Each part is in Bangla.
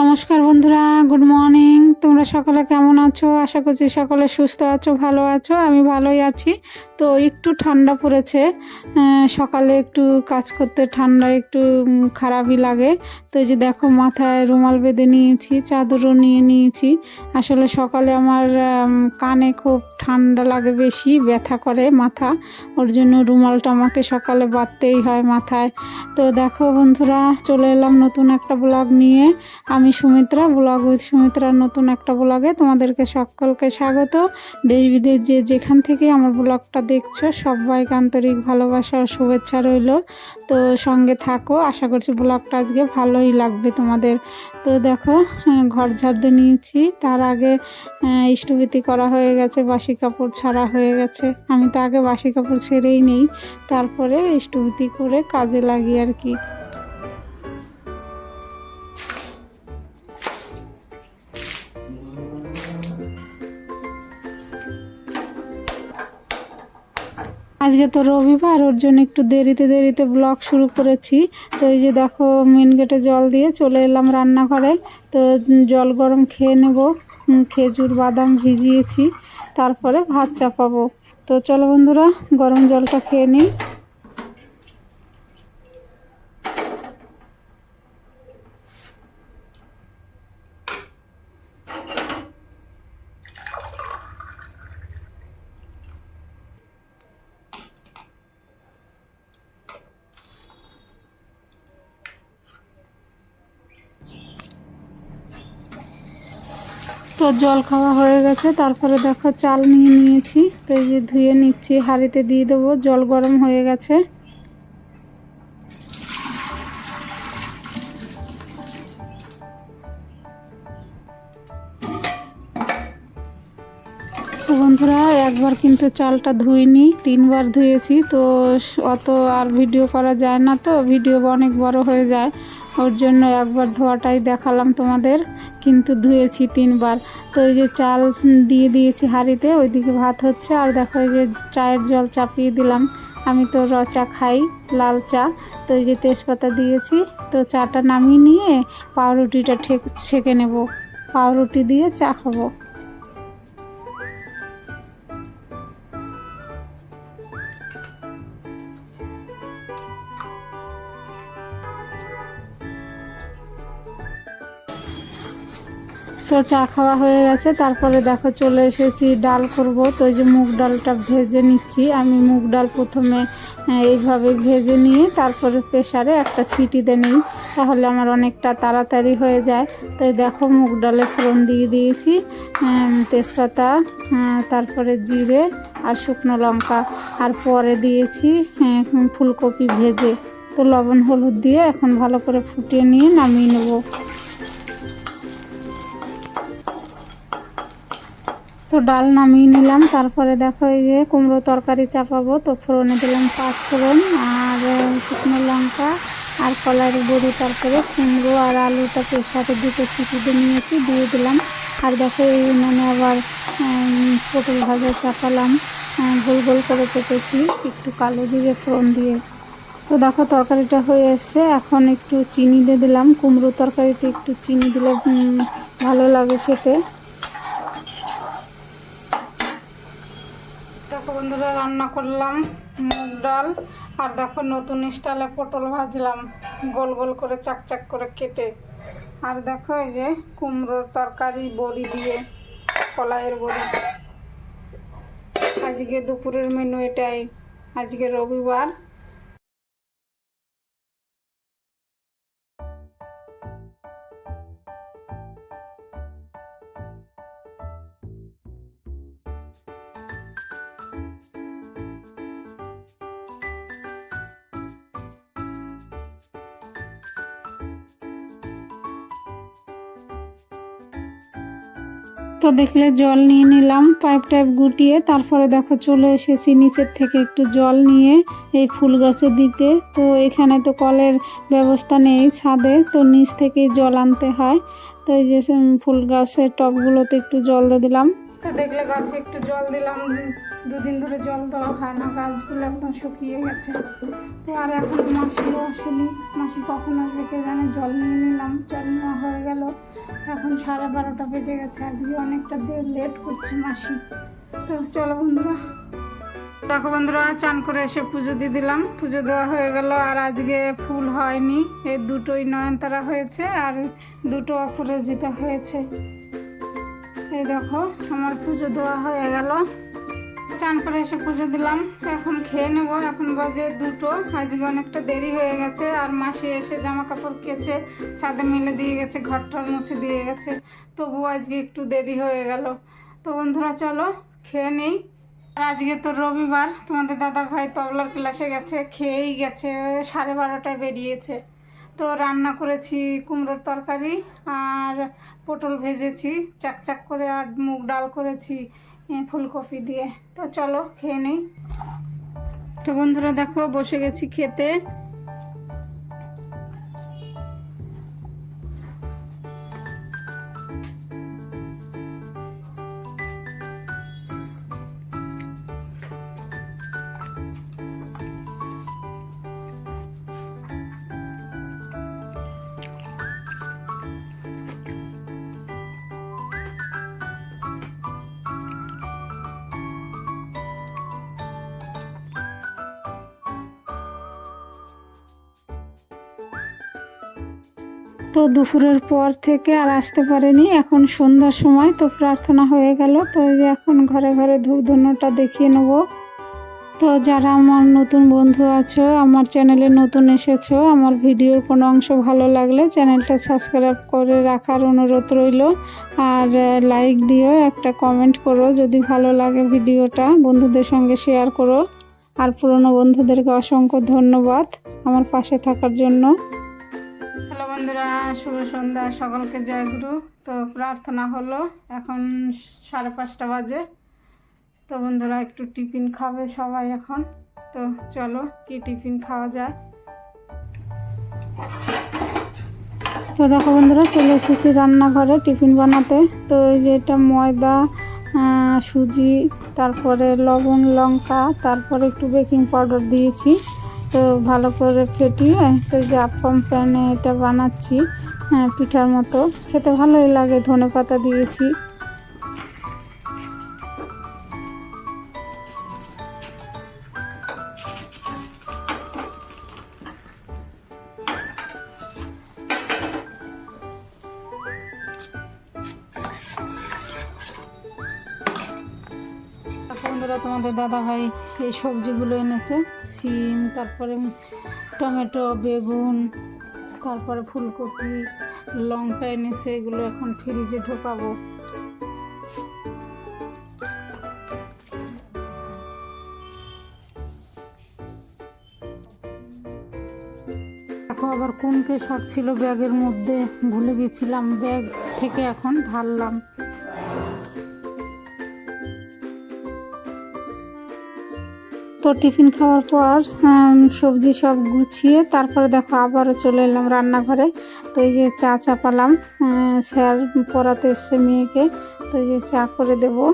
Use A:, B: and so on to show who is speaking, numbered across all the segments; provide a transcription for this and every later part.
A: নমস্কার বন্ধুরা গুড মর্নিং তোমরা সকলে কেমন আছো? আশা করছি সকলে সুস্থ আছো, ভালো আছো, আমি ভালোই আছি। তো একটু ঠান্ডা পড়েছে সকালে একটু কাজ করতে ঠান্ডা একটু খারাপই লাগে। তো যে দেখো, মাথায় রুমাল বেঁধে নিয়েছি, চাদরও নিয়ে নিয়েছি। আসলে সকালে আমার কানে খুব ঠান্ডা লাগে বেশি, ব্যথা করে মাথা। ওর জন্য রুমালটা আমাকে সকালে বাঁধতেই হয় মাথায়। তো দেখো বন্ধুরা, চলে এলাম নতুন একটা ব্লগ নিয়ে। আমি সুমিত্রা ব্লগ উইথ সুমিত্রার নতুন একটা ব্লগে তোমাদেরকে সকলকে স্বাগত। দেশ বিদেশ যে যেখান থেকে আমার ব্লগটা দেখছ, সবাইকে আন্তরিক ভালোবাসা ও শুভেচ্ছা রইল। তো সঙ্গে থাকো, আশা করছি ব্লগটা আজকে ভালোই লাগবে তোমাদের। তো দেখো ঘর ঝাড়তে নিয়েছি। তার আগে ইষ্টভীতি করা হয়ে গেছে, বাসি কাপড় ছাড়া হয়ে গেছে। আমি তো আগে বাসি কাপড় ছেড়েই নেই। তারপরে ইষ্টভীতি করে কাজে লাগি আর কি। আজকে তো রবিবার, ওর জন্য একটু দেরিতে দেরিতে ব্লগ শুরু করেছি। তো এই যে দেখো মেন গেটে জল দিয়ে চলে এলাম রান্নাঘরে। তো জল গরম খেয়ে নেব। খেজুর, বাদাম ভিজিয়েছি। তারপরে ভাত চাপাবো। তো চলো বন্ধুরা, গরম জলটা খেয়ে নিই। তো জল খাওয়া হয়ে গেছে, তারপরে দেখো চাল নিয়ে নিয়েছি। তো এই যে ধুয়ে নিচ্ছি, হাঁড়িতে দিয়ে দেবো, জল গরম হয়ে গেছে। তো বন্ধুরা, একবার কিন্তু চালটা ধুইনি, তিনবার ধুয়েছি, তো অত আর ভিডিও করা যায় না তো, ভিডিও অনেক বড় হয়ে যায়। ওর জন্য একবার ধোয়াটাই দেখালাম তোমাদের, কিন্তু ধুয়েছি তিনবার। তো এই যে চাল দিয়ে দিয়েছি হাঁড়িতে, ওইদিকে ভাত হচ্ছে, আর দেখো এই যে চায়ের জল চাপিয়ে দিলাম। আমি তো র চা খাই, লাল চা। তো এই যে তেজপাতা দিয়েছি, তো চাটা নামিয়ে নিয়ে পাউরুটিটা ঠেক ছেঁকে নেব। পাউরুটি দিয়ে চা খাব। তো চা খাওয়া হয়ে গেছে। তারপরে দেখো চলে এসেছি ডাল করব। তো এই যে মুগ ডালটা ভেজে নিচ্ছি। আমি মুগ ডাল প্রথমে এইভাবে ভেজে নিয়ে তারপরে প্রেসারে একটা ছিটি দিয়ে নিই। তাহলে আমার অনেকটা তাড়াতাড়ি হয়ে যায়। তো দেখো মুগ ডালে ফোড়ন দিয়ে দিয়েছি তেজপাতা তারপরে জিরে আর শুকনো লঙ্কা। আর পরে দিয়েছি ফুলকপি ভেজে। তো লবণ হলুদ দিয়ে এখন ভালো করে ফুটিয়ে নিয়ে নামিয়ে নেব। তো ডাল নামিয়ে নিলাম। তারপরে দেখো এই যে কুমড়ো তরকারি চাপাবো, তো ফোড়নে দিলাম পাঁচ ফোড়ন আর শুকনো লঙ্কা আর কলার বড়ি তারপরে কুমড়ো আর আলুটা সাথে দুটো ছিটি দিয়ে নিয়েছি, দিয়ে দিলাম। আর দেখো এই মানে আবার পটল ভাজা চাপালাম গোল গোল করে কেটেছি, একটু কালো জিরে ফোড়ন দিয়ে। তো দেখো তরকারিটা হয়ে এসছে, এখন একটু চিনি দিয়ে দিলাম। কুমড়ো তরকারিতে একটু চিনি দিলে ভালো লাগে খেতে দেখো বন্ধুরা রান্না করলাম, মুগ ডাল, আর দেখো নতুন স্টাইলে পটল ভাজলাম, গোল গোল করে চাকচাক চাক করে কেটে। আর দেখো এই যে কুমড়োর তরকারি, বড়ি দিয়ে, কলাইয়ের বড়ি। আজকে দুপুরের মেনু এটাই। আজকে রবিবার তো দেখলে জল নিয়ে নিলাম পাইপ টাইপ গুটিয়ে তারপরে দেখো চলে এসেছি নিচের থেকে একটু জল নিয়ে এই ফুল গাছে দিতে। তো এখানে তো কলের ব্যবস্থা নেই ছাদে, তো নিচ থেকেই জল আনতে হয়। তো এই যে ফুল গাছের টবগুলোতে একটু জল দিয়ে দিলাম। তো দেখলে গাছে একটু জল দিলাম। দুদিন ধরে জল দেওয়া হয় না, গাছগুলো একদম শুকিয়ে গেছে। তো আর এখন মাসিও আসেনি। মাসি কখন আসবে কে জানে, জল নিয়ে নিলাম, জল নেওয়া হয়ে গেল। এখন সাড়ে বারোটা বেজে গেছে, আজকে অনেকটা লেট করছে মাসি। তো চলো বন্ধুরা। দেখো বন্ধুরা, চান করে এসে পুজো দিয়ে দিলাম। পুজো দেওয়া হয়ে গেল, আর আজকে ফুল হয়নি। এই দুটোই নয়নতারা হয়েছে, আর দুটো অপরাজিতা হয়েছে। এই দেখো, আমার পুজো দেওয়া হয়ে গেল। চান করে এসে পুজো দিলাম। এখন খেয়ে নেব। এখন বাজে দুটো। আজকে অনেকটা দেরি হয়ে গেছে। আর মাসি এসে জামা কাপড় কেচে সাথে মিলে দিয়ে গেছে ঘরটার মুছে দিয়ে গেছে। তবু আজকে একটু দেরি হয়ে গেল। তো বন্ধুরা, চলো খেয়ে নেই। আর আজকে তো রবিবার। তোমাদের দাদা ভাই তবলার ক্লাসে গেছে, খেয়েই গেছে, সাড়ে বারোটায় বেরিয়েছে। তো রান্না করেছি কুমড়োর তরকারি আর পটল ভেজেছি, চাকচাক করে আর মুগ ডাল করেছি। ফুলকপি দিয়ে। তো চলো খেয়ে নেই। তো বন্ধুরা দেখো বসে গেছি খেতে। তো দুপুরের পর থেকে আর আসতে পারেনি। এখন সন্ধ্যার সময় তো প্রার্থনা হয়ে গেল। তো এখন ঘরে ঘরে ধূপ ধুনোটা দেখিয়ে নেব। তো যারা আমার নতুন বন্ধু আছো, আমার চ্যানেলে নতুন এসেছ, আমার ভিডিওর কোনো অংশ ভালো লাগলে চ্যানেলটা সাবস্ক্রাইব করে রাখার অনুরোধ রইল। আর লাইক দিও, একটা কমেন্ট করো যদি ভালো লাগে ভিডিওটা, বন্ধুদের সঙ্গে শেয়ার করো। আর পুরনো বন্ধুদেরকে অসংখ্য ধন্যবাদ আমার পাশে থাকার জন্য। বন্ধুরা, শুভ সন্ধ্যা সকলকে। জয়গুরু তো প্রার্থনা হলো এখন সাড়ে পাঁচটা বাজে। তো বন্ধুরা, একটু টিফিন খাবে সবাই এখন। তো চলো, কি টিফিন খাওয়া যায়? তো দেখো বন্ধুরা, চলে এসেছি রান্নাঘরে টিফিন বানাতে। তো এই যে এটা ময়দা সুজি, তারপরে লবণ, লঙ্কা, তারপরে একটু বেকিং পাউডার দিয়েছি। তো ভালো করে ফেটিয়ে তো যে আপ্পাম প্যানে এটা বানাচ্ছি হ্যাঁ পিঠার মতো। খেতে ভালোই লাগে ধনে পাতা দিয়েছি। বন্ধুরা তোমাদের দাদা ভাই এই সবজিগুলো এনেছে, সিম, তারপরে টমেটো, বেগুন, তারপরে ফুলকপি, লঙ্কা এনেছে, এগুলো এখন ফ্রিজে ঢোকাবো। আবার কোনকে শাক ছিল ব্যাগের মধ্যে, ভুলে গেছিলাম ব্যাগ থেকে এখন ঢাললাম। তো টিফিন খাওয়ার পর সবজি সব গুছিয়ে তারপরে দেখো আবারও চলে এলাম রান্নাঘরে। তো এই যে চা চাপালাম পালাম স্যার পড়াতে এসছে মেয়েকে, তো এই যে চা করে দেবো।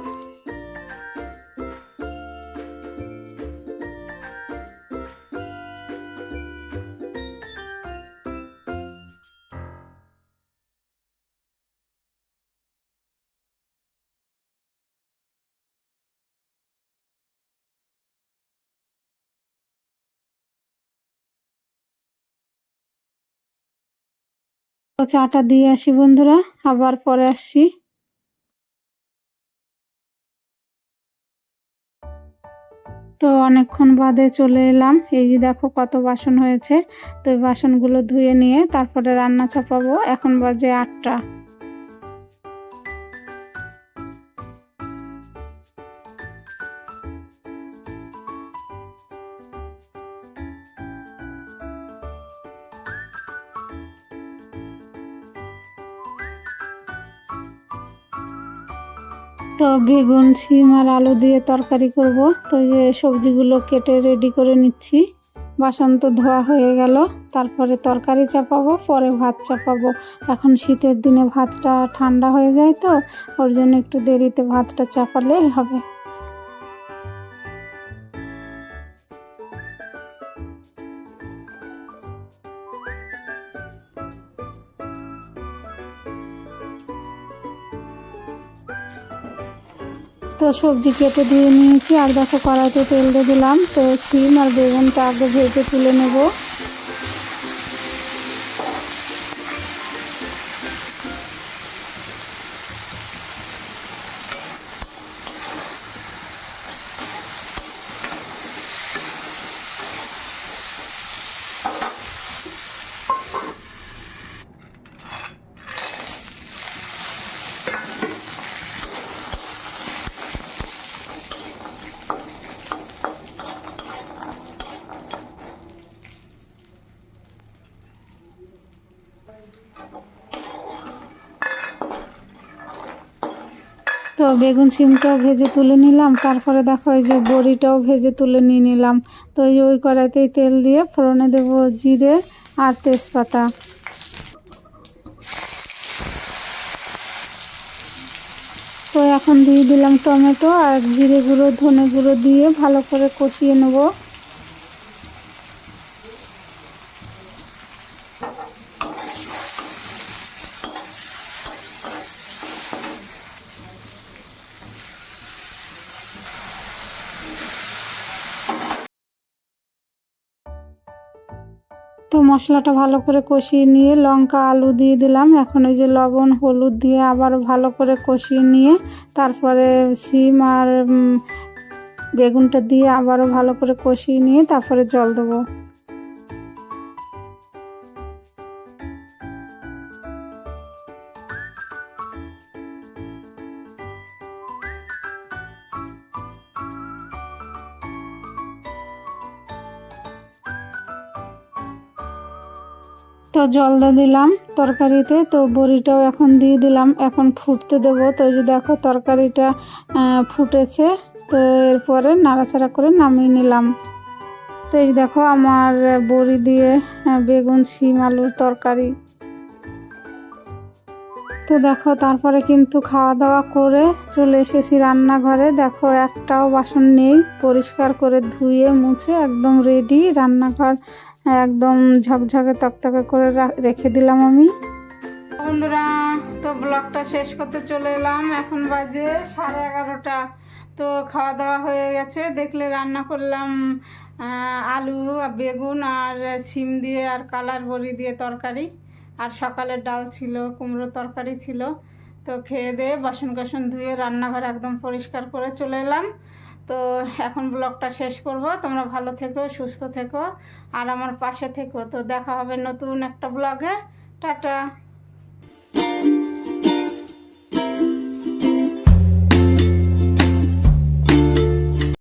A: চাটা দিয়ে আসি বন্ধুরা, আবার পরে আসছি। তো অনেকক্ষণ বাদে চলে এলাম, এই যে দেখো কত বাসন হয়েছে, তো বাসনগুলো ধুয়ে নিয়ে তারপরে রান্না চাপাবো, এখন বাজে আটটা। তো বেগুন, শিম আর আলু দিয়ে তরকারি করব। তো যে সবজিগুলো কেটে রেডি করে নিচ্ছি। বাসন তো ধোয়া হয়ে গেল। তারপরে তরকারি চাপাবো, পরে ভাত চাপাবো। এখন শীতের দিনে ভাতটা ঠান্ডা হয়ে যায় তো, ওর জন্য একটু দেরিতে ভাতটা চাপালে হবে। তো সবজি কেটে দিয়ে নিয়েছি। আর দেখো কড়াইতে তেল দিয়ে দিলাম। তো শিম আর বেগুনটা আগে ভেজে তুলে নেব। তো বেগুন সিমটাও ভেজে তুলে নিলাম। তারপরে দেখো ওই যে বড়িটাও ভেজে তুলে নিয়ে নিলাম। তো এই ওই কড়াইতেই তেল দিয়ে ফোড়নে দেব জিরে আর তেজপাতা। তো এখন দিয়ে দিলাম টমেটো আর জিরে গুঁড়ো, ধনে গুঁড়ো দিয়ে ভালো করে কষিয়ে নেব। মশলাটা ভালো করে কষিয়ে নিয়ে লঙ্কা, আলু দিয়ে দিলাম। এখন ওই যে লবণ, হলুদ দিয়ে আবার ভালো করে কষিয়ে নিয়ে তারপরে সিম আর বেগুনটা দিয়ে আবারও ভালো করে কষিয়ে নিয়ে তারপরে জল দেবো। তো জল দিলাম তরকারিতে, তো বড়িটাও এখন দিয়ে দিলাম। এখন ফুটতে দেবো। তো এই যে দেখো তরকারিটা ফুটেছে। তো এরপরে নাড়াচাড়া করে নামিয়ে নিলাম। তো এই দেখো আমার বড়ি দিয়ে বেগুন, শিম, আলুর তরকারি। তো দেখো তারপরে কিন্তু খাওয়া দাওয়া করে চলে এসেছি রান্নাঘরে। দেখো একটাও বাসন নেই। পরিষ্কার করে ধুয়ে মুছে একদম রেডি রান্নাঘর। একদম ঝকঝকে তকতকে করে রেখে দিলাম আমি। বন্ধুরা, তো ব্লগটা শেষ করতে চলে এলাম। এখন বাজে সাড়ে এগারোটা। তো খাওয়া দাওয়া হয়ে গেছে। দেখলে রান্না করলাম আলু আর বেগুন আর সিম দিয়ে আর কালার বড়ি দিয়ে তরকারি। আর সকালের ডাল ছিল কুমড়ো তরকারি ছিল। তো খেয়ে দিয়ে বাসন কাসন ধুয়ে রান্নাঘর একদম পরিষ্কার করে চলে এলাম। তো এখন ব্লগটা শেষ করব। তোমরা ভালো থেকো, সুস্থ থেকো, আর আমার পাশে থেকো। তো দেখা হবে নতুন একটা ব্লগে। টাটা।